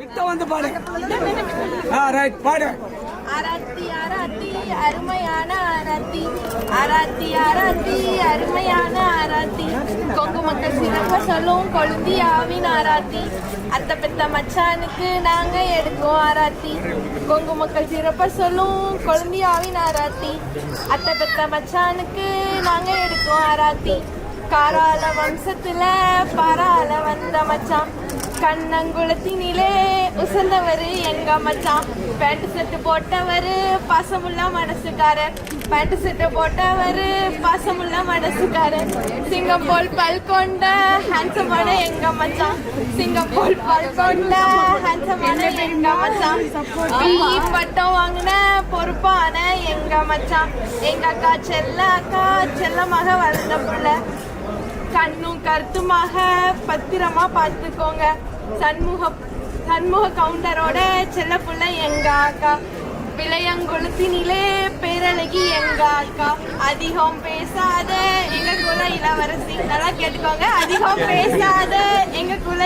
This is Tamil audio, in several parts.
கிட்ட வந்து பாடு. ஆ ரைட் பாடு. ஆராத்தி அரத்தி அருமையான ஆராத்தி. ஆராத்தி அரத்தி அருமையான ஆராத்தி. கொங்கு மக்கள் சிறப்ப சொல்லும் கொழுந்தியாவின் ஆராத்தி. அத்தை பெத்த மச்சானுக்கு நாங்க எடுக்கோம் ஆராத்தி. கொங்கு மக்கள் சிறப்ப சொல்லும் கொழுந்தியாவின் ஆராத்தி. அத்தை பெத்த மச்சானுக்கு நாங்க எடுக்கோம் ஆராத்தி. காரால வம்சத்துல பரால வந்த மச்சான். கண்ணங்குளத்தினிலே உசந்தவரு எங்க மச்சான் பேண்ட் செட்டு போட்டவரு பாசமுள்ள மனசுக்காரர். பேண்ட் செட்டு போட்டவரு பாசமுள்ள மனசுக்காரர். சிங்கம் போல் பல் கொண்ட ஹேண்ட்ஸமான எங்க மச்சான் சிங்கம் போல் பல் கொண்ட ஹேண்ட்ஸமான எங்க மச்சான் பட்டம் வாங்கின பொறுப்பான எங்க மச்சான் எங்க அக்கா செல்ல அக்கா செல்லமாக வளர்ந்த புள்ள. கண்ணும் கருத்துமாக பத்திரமா பார்த்துக்கோங்க. சண்முக சண்முக கவுண்டரோட செல்ல புள்ள எங்க அக்கா விளையங்குளத்தினிலே பேரழகி எங்க அக்கா அதிகம் பேசாத எங்க குல இளவரசி? நல்லா கேட்டுக்கோங்க. அதிகம் பேசாத எங்க குல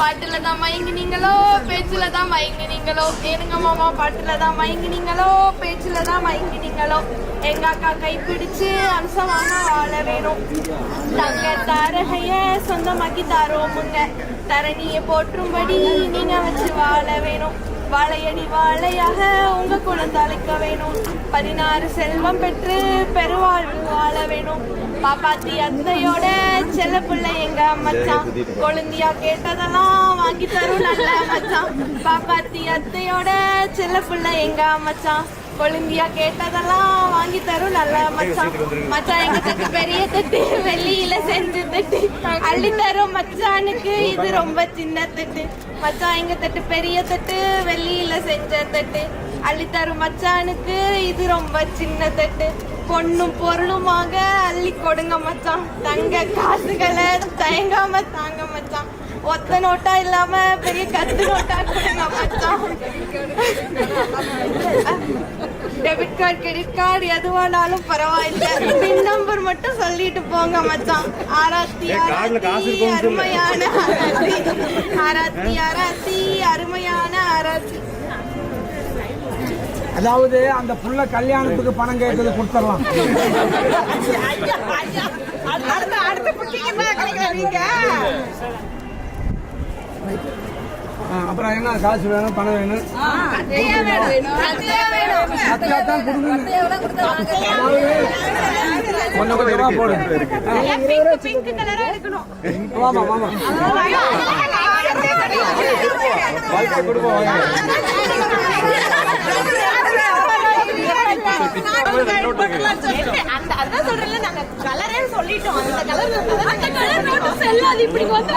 பாட்டுல தான் மயங்கினீங்களோ பேச்சுல தான் மயங்கினீங்களோ ஏனுங்க மாமா பாட்டுல தான் மயங்கினீங்களோ பேச்சுல தான் மயங்கினீங்களோ? எங்க அக்கா கைப்பிடிச்சு அம்சமாக வாழ வேணும். தங்க தாரகைய சொந்தமாக்கி தாரோம் முன்ன. தரணியை போற்றும்படி நீங்க வச்சு வாழ வேணும். வாழையடி வாழையாக உங்க குழந்தாளிக்க வேணும். பதினாறு செல்வம் பெற்று பெருவாழ்வு வாழ வேணும். பாப்பாத்தி அத்தையோட செல்ல பிள்ளை எங்க மச்சான்? கொழுந்தியா கேட்டதெல்லாம் வாங்கி தரும் நல்ல மச்சான். பாப்பாத்தி அத்தையோட செல்ல பிள்ளை எங்க மச்சான்? கொழுந்தியா கேட்டதெல்லாம் வாங்கி தரும் நல்ல மச்சான். மச்சான் எங்க பெரிய தட்டு வெள்ளியில செஞ்சு தட்டு அள்ளி தரும் மச்சானுக்கு. இது ரொம்ப சின்ன தட்டு. மச்சான் எங்க தட்டு பெரிய தட்டு வெள்ளியில செஞ்ச தட்டு. அள்ளி தரும் மச்சானுக்கு. இது ரொம்ப சின்ன தட்டு. பொண்ணும் பொருளுமாக அள்ளி கொடுங்க மச்சான். தங்க காசுகளை தயங்காம தாங்க மச்சான். ஒத்த நோட்டா இல்லாம பெரிய கத்து நோட்டா டெபிட் கார்டு கிரெடிட் கார்டு எதுவானாலும் பரவாயில்ல. பின் நம்பர் மட்டும் சொல்லிட்டு போங்க மச்சான். ஆராத்தி ஆராத்தி அருமையான ஆராத்தி. ஆராத்தி ஆராத்தி அருமையான ஆராத்தி. அதாவது அந்த புள்ள கல்யாணத்துக்கு பணம் கேட்கறது கொடுத்துடலாம். அடுத்த அடுத்த நீங்க? அப்புறம் என்ன? காசு வேணும் பணம் வேணும்? அத்தையா தான் கொடுங்க கொஞ்சம் கொஞ்சமா போடு வாழ்க்கை குடும்பம் வாங்க அந்த அதான் சொல்றேன்ல நாங்க கலரே சொல்லிட்டோம் அந்த கலர் அந்த கலர் நோட்டு செல்லாது இப்படி வந்து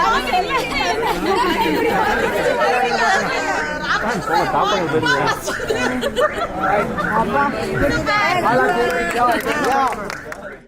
ஆளாக்கு.